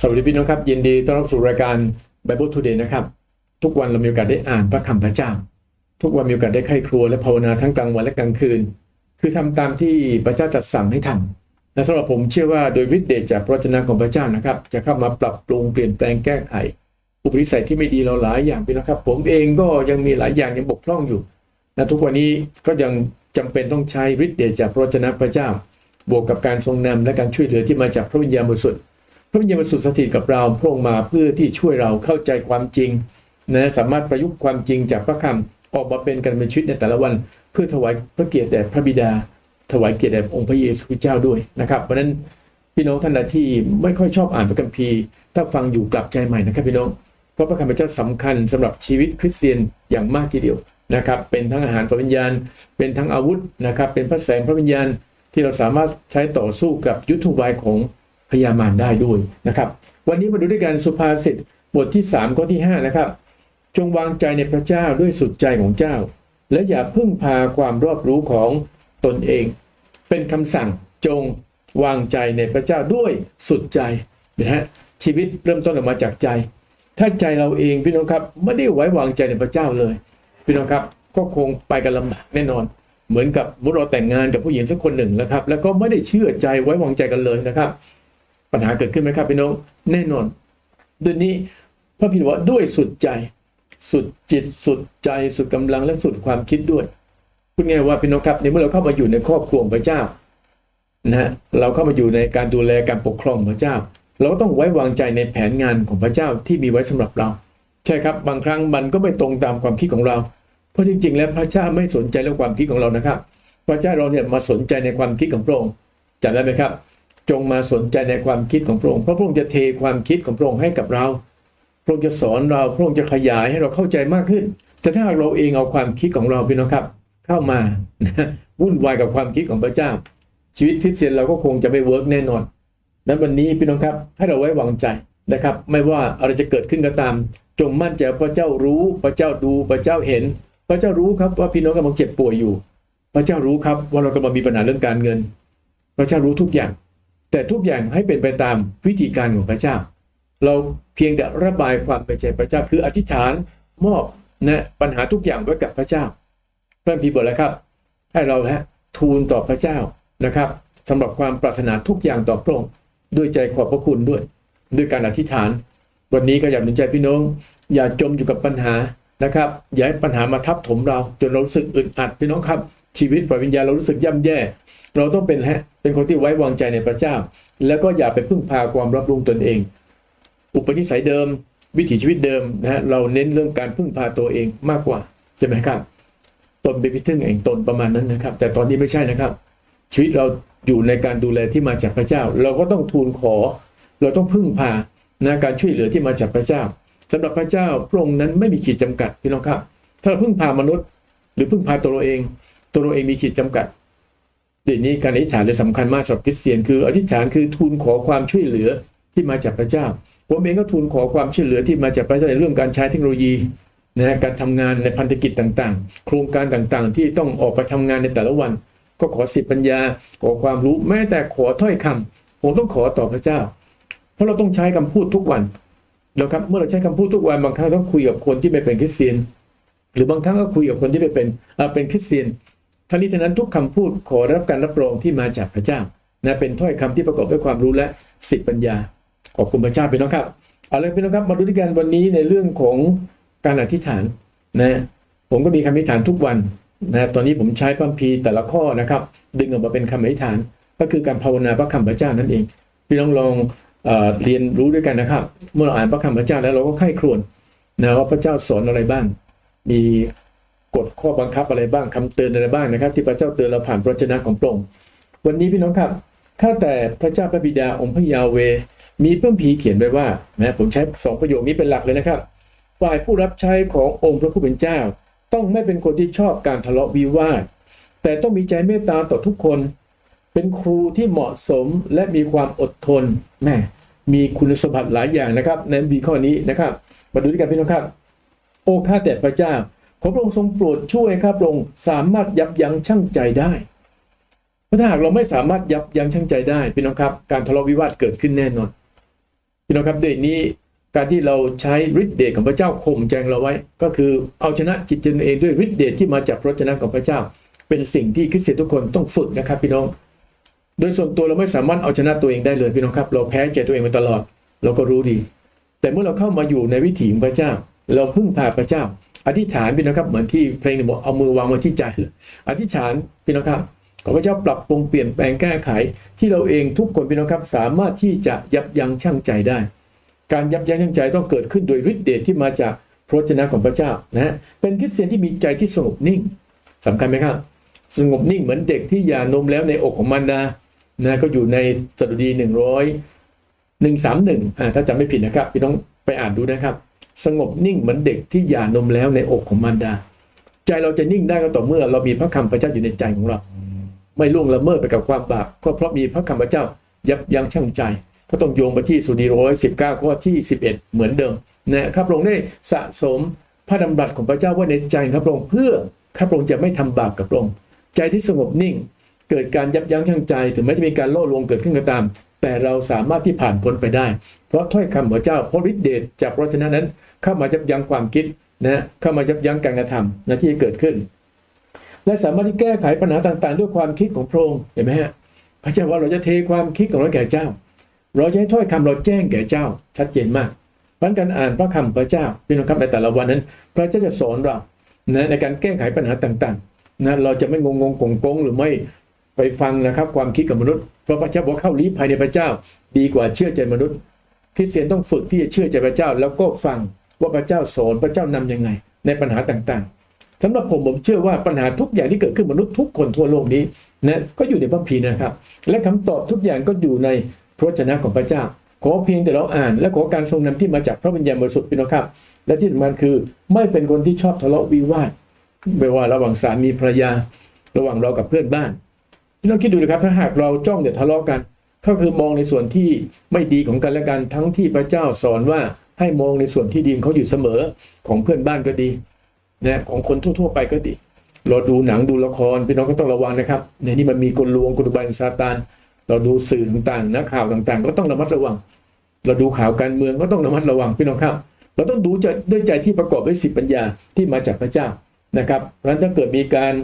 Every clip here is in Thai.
สวัสดีพี่น้องครับ ยินดีต้อนรับสู่รายการ Bible Today นะครับ ทุกวันเรามีโอกาสได้อ่านพระคำพระเจ้า ทุกวันมีโอกาสได้ไข้ครัวและภาวนาทั้งกลางวันและกลางคืน คือทำตามที่พระเจ้าจัดสั่งให้ทำและสำหรับผมเชื่อว่าโดยวิทย์เดชจากพระวจนะของพระเจ้านะครับ จะเข้ามาปรับปรุงเปลี่ยนแปลงแก้ไขอุปนิสัยที่ไม่ดีเราหลายอย่างพี่น้องครับ ผมเองก็ยังมีหลายอย่างยังบกพร่องอยู่และทุกวันนี้ก็ยังจำเป็นต้องใช้ฤทธิ์เดชจากพระวจนะพระเจ้า บวกกับการทรงนำและการช่วยเหลือที่มาจากพระวิญญาณบริสุทธิ์ ระวิญญาณบริสุทธิ์สถิตกับเราพระองค์มาเพื่อที่ช่วยเราเข้าใจความจริงนะสามารถประยุกต์ความจริงจากพระคำออกมาเป็นการเป็นชีวิตในแต่ละวัน เพื่อถวายพระเกียรติแด่พระบิดา ถวายเกียรติแด่องค์พระเยซูคริสต์เจ้าด้วยนะครับเพราะฉะนั้นพี่น้องท่านใดที่ไม่ค่อยชอบอ่านพระคัมภีร์ถ้าฟังอยู่กลับใจใหม่นะครับพี่น้องเพราะพระคัมภีร์เจ้าสำคัญสำหรับชีวิตคริสเตียนอย่างมากทีเดียวนะครับเป็นทั้งอาหารพระวิญญาณ เป็นทั้งอาวุธนะครับเป็นพระแสงพระวิญญาณที่เราสามารถใช้ต่อสู้กับยุทธวายของ พญามารได้ด้วยนะครับ วันนี้มาดูด้วยกันสุภาษิตบทที่3ข้อที่5นะครับ จงวางใจในพระเจ้าด้วยสุดใจของเจ้า และอย่าพึ่งพาความรอบรู้ของตนเอง เป็นคำสั่งจงวางใจในพระเจ้าด้วยสุดใจนะฮะชีวิตเริ่มต้นออกมาจากใจ ถ้าใจเราเองพี่น้องครับไม่ได้ไว้วางใจในพระเจ้าเลย พี่น้องครับก็คงไปกันลำบากแน่นอน เหมือนกับมุเราแต่งงานกับผู้หญิงสักคนหนึ่งนะครับ แล้วก็ไม่ได้เชื่อใจไว้วางใจกันเลยนะครับ ปัญหาเกิดขึ้นไหมครับพี่น้องแน่นอนด้วยนี้พระพิดว่าด้วยสุดใจ สุดจิตสุดใจสุดกำลังและสุดความคิดด้วยพูดง่ายว่าพี่น้องครับในเมื่อเราเข้ามาอยู่ในครอบครัวพระเจ้านะฮะเราเข้ามาอยู่ในการดูแลการปกครองพระเจ้า เราก็ต้องไว้วางใจในแผนงานของพระเจ้าที่มีไว้สำหรับเรา ใช่ครับบางครั้งมันก็ไม่ตรงตามความคิดของเรา เพราะจริง ๆ แล้วพระเจ้าไม่สนใจเรื่องความคิดของเรานะครับ พระเจ้าเราเนี่ยมาสนใจในความคิดของพระองค์จำได้ไหมครับ จงมาสนใจในความคิดของพระองค์เพราะพระองค์จะเทความคิดของพระองค์ให้กับเรา พระองค์จะสอนเราพระองค์จะขยายให้เราเข้าใจมากขึ้น แต่ถ้าเราเองเอาความคิดของเราพี่น้องครับ เข้ามาวุ่นวายกับความคิดของพระเจ้า ชีวิตคริสเตียนเราก็คงจะไม่เวิร์กแน่นอนนั้นวันนี้พี่น้องครับให้เราไว้วางใจนะครับ ไม่ว่าอะไรจะเกิดขึ้นก็ตาม จงมั่นใจพระเจ้ารู้พระเจ้าดูพระเจ้าเห็น พระเจ้ารู้ครับว่าพี่น้องกำลังเจ็บป่วยอยู่ พระเจ้ารู้ครับว่าเรากำลังมีปัญหาเรื่องการเงิน พระเจ้ารู้ทุกอย่าง แต่ทุกอย่างให้เป็นไปตามวิธีการของพระเจ้า เราเพียงแต่ระบายความไปใจพระเจ้าคืออธิษฐานมอบนะปัญหาทุกอย่างไว้กับพระเจ้าเพระพีบอกแล้วครับ ให้เราฮะทูลต่อพระเจ้านะครับสำหรับความปรารถนาทุกอย่างต่อพระองค์ด้วยใจขอบพระคุณด้วย ด้วยการอธิษฐาน วันนี้ก็อยากหนุนใจพี่น้อง อย่าจมอยู่กับปัญหานะครับ อย่าให้ปัญหามาทับถมเรา จนเรารู้สึกอึดอัดพี่น้องครับ ชีวิตฝ่ายวิญญาณเรารู้สึกย่ำแย่ เราต้องเป็นฮะเป็นคนที่ไว้วางใจในพระเจ้า แล้วก็อย่าไปพึ่งพาความรับรู้ตนเอง อุปนิสัยเดิม วิถีชีวิตเดิมนะฮะเราเน้นเรื่องการพึ่งพาตัวเองมากกว่าใช่ไหมครับตนเป็นพิทึ่งแห่งตนประมาณนั้นนะครับ แต่ตอนนี้ไม่ใช่นะครับ ชีวิตเราอยู่ในการดูแลที่มาจากพระเจ้า เราก็ต้องทูลขอ เราต้องพึ่งพานะการช่วยเหลือที่มาจากพระเจ้าสำหรับพระเจ้าพระองค์นั้นไม่มีขีดจำกัดพี่น้องครับ ถ้าเราพึ่งพามนุษย์ หรือพึ่งพาตัวเราเอง ตัวเราเองมีขีดจำกัดเดี๋ยวนี้การอธิษฐานเลยสำคัญมากสำหรับคริสเตียนคืออธิษฐานคือทูลขอความช่วยเหลือที่มาจากพระเจ้าผมเองก็ทูลขอความช่วยเหลือที่มาจากพระเจ้าในเรื่องการใช้เทคโนโลยีนะฮะการทำงานในพันธกิจต่างๆ โครงการต่างๆ ที่ต้องออกไปทำงานในแต่ละวัน ก็ขอสิทธิปัญญาขอความรู้แม้แต่ขอถ้อยคำผมต้องขอต่อพระเจ้า เพราะเราต้องใช้คำพูดทุกวันนะครับเมื่อเราใช้คำพูดทุกวันบางครั้งต้องคุยกับคนที่ไม่เป็นคริสเตียน หรือบางครั้งก็คุยกับคนที่ไม่เป็นเป็นคริสเตียน ทั้งนี้ทั้งนั้นทุกคำพูดขอรับการรับรองที่มาจากพระเจ้านะเป็นถ้อยคำที่ประกอบด้วยความรู้และสิทธิปัญญา ขอบคุณพระเจ้าพี่น้องครับเอาเลยพี่น้องครับมาดูด้วยกันวันนี้ในเรื่องของการอธิษฐานนะผมก็มีคำอธิษฐานทุกวันนะตอนนี้ผมใช้คัมภีร์แต่ละข้อนะครับ ดึงออกมาเป็นคำอธิษฐาน ก็คือการภาวนาพระคำพระเจ้านั่นเอง พี่น้องลองเอเรียนรู้ด้วยกันนะครับ เมื่อเราอ่านพระคำพระเจ้าแล้วเราก็ไข้ครวญนะว่าพระเจ้าสอนอะไรบ้าง มี กฎข้อบังคับอะไรบ้างคำเตือนอะไรบ้างนะครับ ที่พระเจ้าเตือนเราผ่านพระวจนะของพระองค์วันนี้พี่น้องครับข้าแต่พระเจ้าพระบิดาองค์พระยาเว มีเพิ่มพีเขียนไว้ว่านะผมใช้สองประโยคนี้เป็นหลักเลยนะครับ ฝ่ายผู้รับใช้ขององค์พระผู้เป็นเจ้า ต้องไม่เป็นคนที่ชอบการทะเลาะวิวาท แต่ต้องมีใจเมตตาต่อทุกคน เป็นครูที่เหมาะสมและมีความอดทนแม่มีคุณสมบัติหลายอย่างนะครับในวีข้อนี้นะครับ มาดูด้วยกันพี่น้องครับ โอ้ข้าแต่พระเจ้า พระองค์ทรงโปรดช่วยข้าพระองค์สามารถยับยั้งชั่งใจได้เพราะถ้าหากเราไม่สามารถยับยั้งชั่งใจได้พี่น้องครับ การทะเลาะวิวาทเกิดขึ้นแน่นอนพี่น้องครับด้วยนี้การที่เราใช้ฤทธิ์เดชของพระเจ้าข่มใจเราไว้ ก็คือเอาชนะจิตตนเองด้วยฤทธิ์เดชที่มาจากพระชนะของพระเจ้า เป็นสิ่งที่คริสเตียนทุกคนต้องฝึกนะครับพี่น้อง โดยส่วนตัวเราไม่สามารถเอาชนะตัวเองได้เลยพี่น้องครับเราแพ้ใจตัวเองมาตลอด เราก็รู้ดี แต่เมื่อเราเข้ามาอยู่ในวิถีของพระเจ้า เราพึ่งพาพระเจ้า อธิษฐานพี่น้องครับเหมือนที่เพลงหนึ่งบอกเอามือวางไว้ที่ใจเลยอธิษฐานพี่น้องครับขอพระเจ้าปรับปรุงเปลี่ยนแปลงแก้ไข ที่เราเองทุกคนพี่น้องครับ สามารถที่จะยับยั้งชั่งใจได้ การยับยั้งชั่งใจต้องเกิดขึ้นโดยฤทธิ์เดชที่มาจากพระวจนะของพระเจ้านะฮะเป็นคริสเตียนที่มีใจที่สงบนิ่งสำคัญไหมครับสงบนิ่งเหมือนเด็กที่หย่านมแล้วในอกของมารดานะก็อยู่ในสดุดีหนึ่งร้อยหนึ่งสามหนึ่งถ้าจำไม่ผิดนะครับพี่น้องไปอ่านดูนะครับ สงบนิ่งเหมือนเด็กที่หย่านมแล้วในอกของมารดา ใจเราจะนิ่งได้ก็ต่อเมื่อ เรามีพระคำพระเจ้าอยู่ในใจของเรา ไม่ล่วงละเมิดไปกับความบาปก็เพราะมีพระคำพระเจ้ายับยั้งชั่งใจก็ต้องโยงไปที่สุดีร้อยสิบเก้าข้อที่สิบเอ็ดเหมือนเดิมนะครับพระองค์ได้สะสมพระดำรัสของพระเจ้าไว้ในใจครับพระองค์เพื่อข้าพระองค์จะไม่ทำบาปกับพระองค์ใจที่สงบนิ่ง เกิดการยับยั้งชั่งใจ ถึงแม้จะมีการล่อลวงเกิดขึ้นก็ตาม แต่เราสามารถที่ผ่านพ้นไปได้ เพราะถ้อยคำของเจ้าเพราะฤทธิเดชจากพระชนะนั้น เข้ามายับยั้งความคิดนะเข้ามายับยั้งการกระทำนะที่เกิดขึ้น และสามารถที่แก้ไขปัญหาต่างๆ ด้วยความคิดของพระองค์เห็นไหมฮะพระเจ้าว่าเราจะเทความคิดของเราแก่เจ้า เราจะให้ถ้อยคำเราแจ้งแก่เจ้า ชัดเจนมากเพราะการอ่านพระคำพระเจ้าพี่น้องครับในแต่ละวันนั้น พระเจ้าจะสอนเรานะในการแก้ไขปัญหาต่างๆนะเราจะไม่งงงงงงหรือไม่ ไปฟังนะครับความคิดกับมนุษย์พระพระเจ้าบอกเข้าลี้ภายในพระเจ้า ดีกว่าเชื่อใจมนุษย์ คริสเตียนต้องฝึกที่จะเชื่อใจพระเจ้า แล้วก็ฟังว่าพระเจ้าสอนพระเจ้านำยังไง ในปัญหาต่างๆสำหรับผมผมเชื่อว่าปัญหาทุกอย่างที่เกิดขึ้นมนุษย์ทุกคนทั่วโลกนี้นะก็อยู่ในพระพีนะครับ และคำตอบทุกอย่างก็อยู่ในพระวจนะของพระเจ้า ขอเพียงแต่เราอ่าน และขอการทรงนำที่มาจากพระวิญญาณบริสุทธิ์พี่น้องครับ และที่สำคัญคือไม่เป็นคนที่ชอบทะเลาะวิวาทไม่ว่าระหว่างสามีภรรยา ระหว่างเรากับเพื่อนบ้าน พี่น้องคิดดูนะครับถ้าหากเราจ้องแต่ทะเลาะกัน ก็คือมองในส่วนที่ไม่ดีของกันและกันทั้งที่พระเจ้าสอนว่าให้มองในส่วนที่ดีของเขาอยู่เสมอของเพื่อนบ้านก็ดีนะของคนทั่ว ๆ ไปก็ดี เราดูหนังดูละครพี่น้องก็ต้องระวังนะครับ ในนี้มันมีกลลวงกลบายซาตาน เราดูสื่อต่างๆนักข่าวต่างๆ ก็ต้องระมัดระวัง เราดูข่าวการเมืองก็ต้องระมัดระวังพี่น้องครับ เราต้องดูใจด้วยใจที่ประกอบด้วยสิปัญญาที่มาจากพระเจ้านะครับเพราะฉะนั้นถ้าเกิดมีการ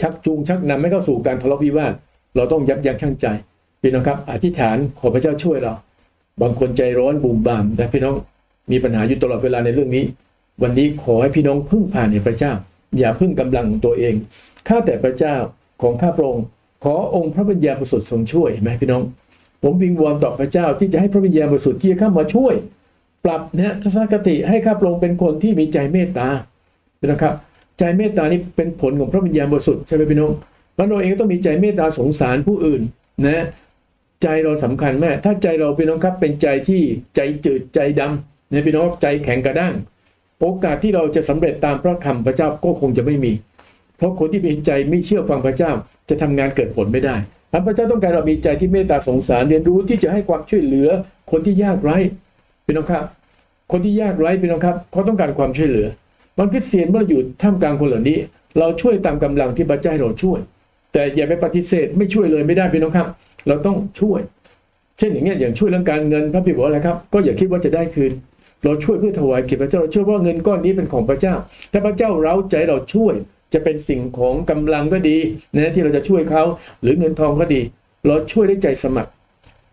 ชักจูงชักนำให้เข้าสู่การทะเลาะวิวาทเราต้องยับยั้งชั่งใจพี่น้องครับ อธิษฐานขอพระเจ้าช่วยเรา บางคนใจร้อนบุ่มบามแต่พี่น้องมีปัญหาอยู่ตลอดเวลาในเรื่องนี้ วันนี้ขอให้พี่น้องพึ่งผ่านในพระเจ้า อย่าพึ่งกำลังของตัวเองข้าแต่พระเจ้าของข้าพระองค์ขอองค์พระวิญญาณบริสุทธิ์ทรงช่วยไหมพี่น้อง ผมวิงวอนต่อพระเจ้าที่จะให้พระวิญญาณบริสุทธิ์ที่จะเข้ามาช่วย ปรับนะทัศนคติให้ข้าพระองค์เป็นคนที่มีใจเมตตานะครับ ใจเมตตานี่เป็นผลของพระวิญญาณบริสุทธิ์ใช่ไหมพี่น้องเราเองก็ต้องมีใจเมตตาสงสารผู้อื่นนะใจเราสำคัญแม่ถ้าใจเราพี่น้องครับเป็นใจที่ใจจืดใจดำนะพี่น้องใจแข็งกระด้าง โอกาสที่เราจะสำเร็จตามพระคำพระเจ้าก็คงจะไม่มี เพราะคนที่มีใจไม่เชื่อฟังพระเจ้าจะทำงานเกิดผลไม่ได้พระเจ้าต้องการเรามีใจที่เมตตาสงสารเรียนรู้ที่จะให้ความช่วยเหลือคนที่ยากไร้พี่น้องครับ คนที่ยากไร้พี่น้องครับเขาต้องการความช่วยเหลือ มันคริสเตียนเมื่อเราอยู่ท่ามกลางคนเหล่านี้ เราช่วยตามกำลังที่พระเจ้าให้เราช่วย แต่อย่าไปปฏิเสธไม่ช่วยเลยไม่ได้พี่น้องครับ เราต้องช่วย เช่นอย่างเงี้ยอย่างช่วยเรื่องการเงินพระบิดบอกอะไรครับ ก็อย่าคิดว่าจะได้คืน เราช่วยเพื่อถวายเกียรติพระเจ้าเราเชื่อว่าเงินก้อนนี้เป็นของพระเจ้าถ้าพระเจ้าเราใจเราช่วยจะเป็นสิ่งของกำลังก็ดีนะที่เราจะช่วยเขาหรือเงินทองก็ดี เราช่วยด้วยใจสมัคร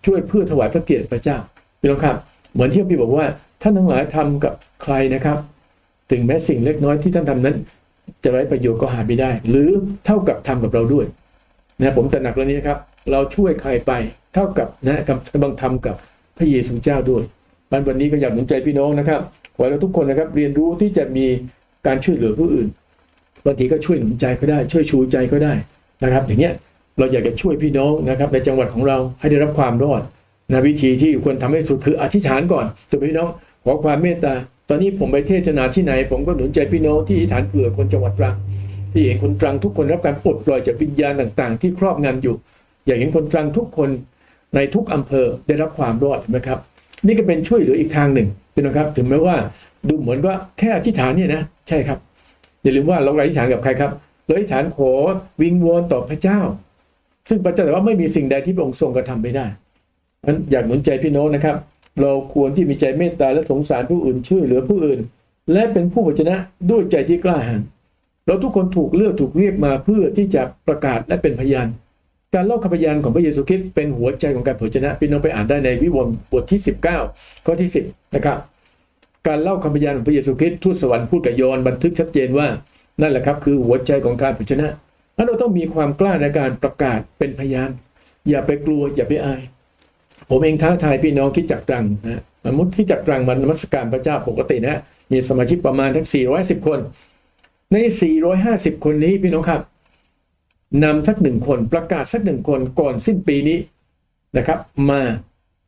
ช่วยเพื่อถวายพระเกียรติพระเจ้าพี่น้องครับ เหมือนที่พี่บอกว่าท่านทั้งหลายทำกับใครนะครับ ถึงแม้สิ่งเล็กน้อยที่ท่านทำนั้น จะไร้ประโยชน์ก็หาไม่ได้ หรือเท่ากับทำกับเราด้วยนะผมตระหนักเรื่องนี้นะครับเราช่วยใครไปเท่ากับนะกำลังทำกับพระเยซูเจ้าด้วยวันวันนี้ก็อยากหนุนใจพี่น้องนะครับขอให้เราทุกคนนะครับเรียนรู้ที่จะมีการช่วยเหลือผู้อื่นบางทีก็ช่วยหนุนใจก็ได้ ช่วยชูใจก็ได้นะครับ อย่างเงี้ยเราอยากจะช่วยพี่น้องนะครับในจังหวัดของเราให้ได้รับความรอดนะวิธีที่ควรทำให้สุดคืออธิษฐานก่อนตัวพี่น้องขอความเมตตา ตอนนี้ผมไปเทศนาที่ไหน ผมก็หนุนใจพี่น้องที่อธิษฐานเผื่อคนจังหวัดตรัง ที่เห็นคนตรังทุกคนรับการปลดปล่อยจากวิญญาณต่าง ๆ ที่ครอบงำอยู่ อยากเห็นคนตรังทุกคนในทุกอำเภอได้รับความรอดนะครับ นี่ก็เป็นช่วยเหลืออีกทางหนึ่งพี่น้องครับ ถึงแม้ว่าดูเหมือนว่าแค่อธิษฐานเนี่ยนะใช่ครับอย่าลืมว่าเราอธิษฐานกับใครครับเราอธิษฐานขอวิงวอนต่อพระเจ้า ซึ่งพระเจ้าแต่ว่าไม่มีสิ่งใดที่พระองค์ทรงกระทำไม่ได้นั้นอยากหนุนใจพี่น้องนะครับ เราควรที่มีใจเมตตาและสงสารผู้อื่นช่วยเหลือผู้อื่น และเป็นผู้วจนะด้วยใจที่กล้าหาญเราทุกคนถูกเลือกถูกเรียกมาเพื่อที่จะประกาศและเป็นพยาน การเล่าคำพยานของพระเยซูคริสต์เป็นหัวใจของการเผยชนะพี่น้องไปอ่านได้ในวิวรณ์บทที่ 19 ข้อที่ 10 นะครับ การเล่าคำพยานของพระเยซูคริสต์ทูตสวรรค์พูดกับยอนบันทึกชัดเจนว่านั่นแหละครับคือหัวใจของการเผยชนะเราต้องมีความกล้าในการประกาศเป็นพยาน อย่าไปกลัวอย่าไปอาย ผมเองท้าทายพี่น้องที่จักตรังนะสมมติที่จักตรังมันนมัสการพระเจ้าปกตินะมีสมาชิกประมาณทั้ง 410 คน ใน 450 คนนี้พี่น้องครับนำทักหนึ่งคนประกาศสักหนึ่งคนก่อนสิ้นปีนี้นะครับ มา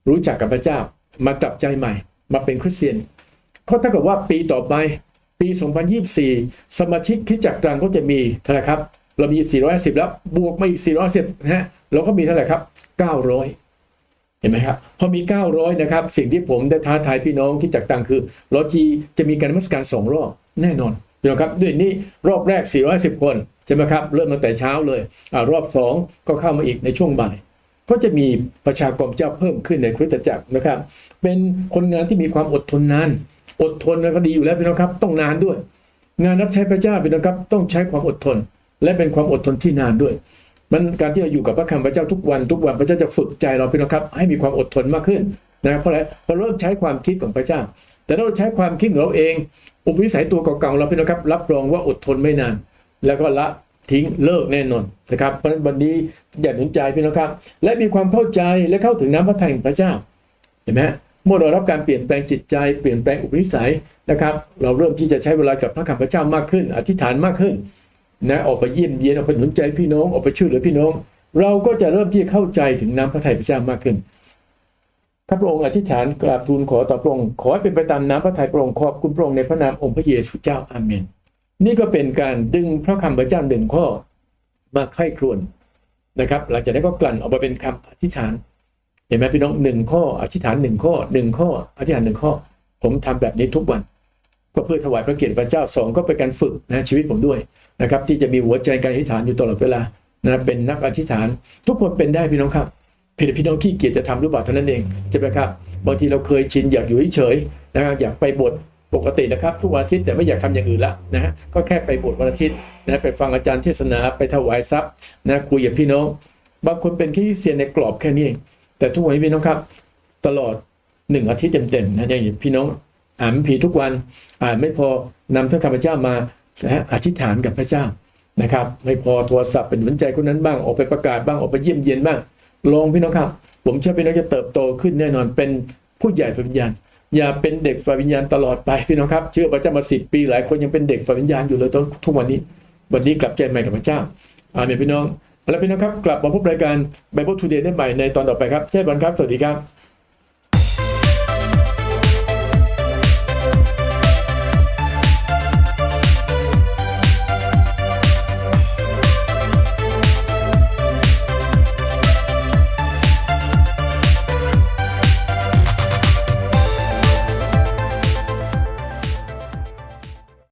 รู้จักกับพระเจ้ามากลับใจใหม่ มาเป็นคริสเตียนก็เท่ากับว่าปีต่อไปปี 2024 สมาชิกคิดจักรตรังก็จะมีเท่าไหร่ครับ เรามี 450 แล้วบวกมาอีก 410นะฮะเราก็มีเท่าไหร่ครับ 900 เห็นไหมครับพอมี 900 นะครับ สิ่งที่ผมได้ท้าทายพี่น้องที่จักตังคือเราจีจะมีการมัสการสองรอบแน่นอนน้องครับด้วยนี้รอบแรก 410 คนใช่ไหมครับเริ่มตั้งแต่เช้าเลยอรอบ 2 ก็เข้ามาอีกในช่วงบ่าย ก็จะมีประชากรเจ้าเพิ่มขึ้นในคริสตจักรนะครับ เป็นคนงานที่มีความอดทนนาน อดทนก็ดีอยู่แล้วพี่น้องครับ ต้องนานด้วย งานรับใช้พระเจ้าพี่น้องครับต้องใช้ความอดทน และเป็นความอดทนที่นานด้วย มันการที่เราอยู่กับพระคำพระเจ้าทุกวันทุกวันพระเจ้าจะฝึกใจเราพี่น้องครับ ให้มีความอดทนมากขึ้นนะเพราะอะไรเพราะเริ่มใช้ความคิดของพระเจ้า แต่ถ้าเราใช้ความคิดของเราเอง อุปนิสัยตัวเก่าๆเราพี่น้องครับรับรองว่าอดทนไม่นาน แล้วก็ละทิ้งเลิกแน่นอนนะครับเพราะฉะนั้นวันนี้อยาหนุนใจพี่น้องครับ และมีความเข้าใจและเข้าถึงน้ำพระทัยของพระเจ้าเห็นไหมเมื่อเรารับการเปลี่ยนแปลงจิตใจเปลี่ยนแปลงอุปนิสัยนะครับ เราเริ่มที่จะใช้เวลากับพระคำพระเจ้ามากขึ้น อธิษฐานมากขึ้น นะออกไปเยี่ยมเยียนออกไปหนุนใจพี่น้องออกไปช่วยเหลือพี่น้อง เราก็จะเริ่มที่จะเข้าใจถึงน้ำพระทัยพระเจ้ามากขึ้นข้าพระองค์อธิษฐานกราบทูลขอต่อพระองค์ขอให้เป็นไปตามน้ำพระทัยพระองค์ขอบคุณพระองค์ในพระนามองค์พระเยซูเจ้าอาเมน นี่ก็เป็นการดึงพระคำพระเจ้าหนึ่งข้อมาไข้ครวนนะครับหลังจากนั้นก็กลั่นออกมาเป็นคำอธิษฐาน เห็นไหมพี่น้องหนึ่งข้ออธิษฐานหนึ่งข้อหนึ่งข้ออธิษฐานหนึ่งข้อ ผมทำแบบนี้ทุกวัน ก็เพื่อถวายพระเกียรติพระเจ้าสองก็เป็นการฝึกนะชีวิตผมด้วยนะครับที่จะมีหัวใจการอธิษฐานอยู่ตลอดเวลานะเป็นนักอธิษฐาน ทุกคนเป็นได้พี่น้องครับเพียงแต่พี่น้องขี้เกียจจะทำหรือเปล่าเท่านั้นเองใช่ไหมครับบางทีเราเคยชินอยากอยู่เฉยๆนะครับอยากไปบสถ์ปกตินะครับทุกวันอาทิตย์แต่ไม่อยากทำอย่างอื่นละนะฮะก็แค่ไปบสถ์วันอาทิตย์นะไปฟังอาจารย์เทศนาไปถวายทรัพย์นะคุยกับพี่น้อง บางคนเป็นแค่คริสเตียนในกรอบแค่นี้เองแต่ทุกวันนี้พี่น้องครับ ตลอดหนึ่งอาทิตย์เต็มๆนะอย่างพี่น้อง อ่านผีทุกวันอ่านไม่พอนำถ้อยคำพเจ้ามานะอธิษฐานกับพระเจ้านะครับ ไม่พอโทรศัพท์เป็นหนุนใจคนนั้นบ้างออกไปประกาศบ้างออกไปเยี่ยมเยียนบ้างลองพี่น้องครับ ผมเชื่อพี่น้องจะเติบโตขึ้นแน่นอนเป็นผู้ใหญ่ฝ่ายวิญญาณ อย่าเป็นเด็กฝ่ายวิญญาณตลอดไปพี่น้องครับ เชื่อพระเจ้ามาสิบปีหลายคนยังเป็นเด็กฝ่ายวิญญาณอยู่เลยตอนทุกวันนี้ วันนี้กลับใจใหม่กับพระเจ้าอาเมนพี่น้องแล้วพี่น้องครับกลับมาพบรายการ Bible Today ได้ใหม่ในตอนต่อไปครับเช่นวันครับสวัสดีครับ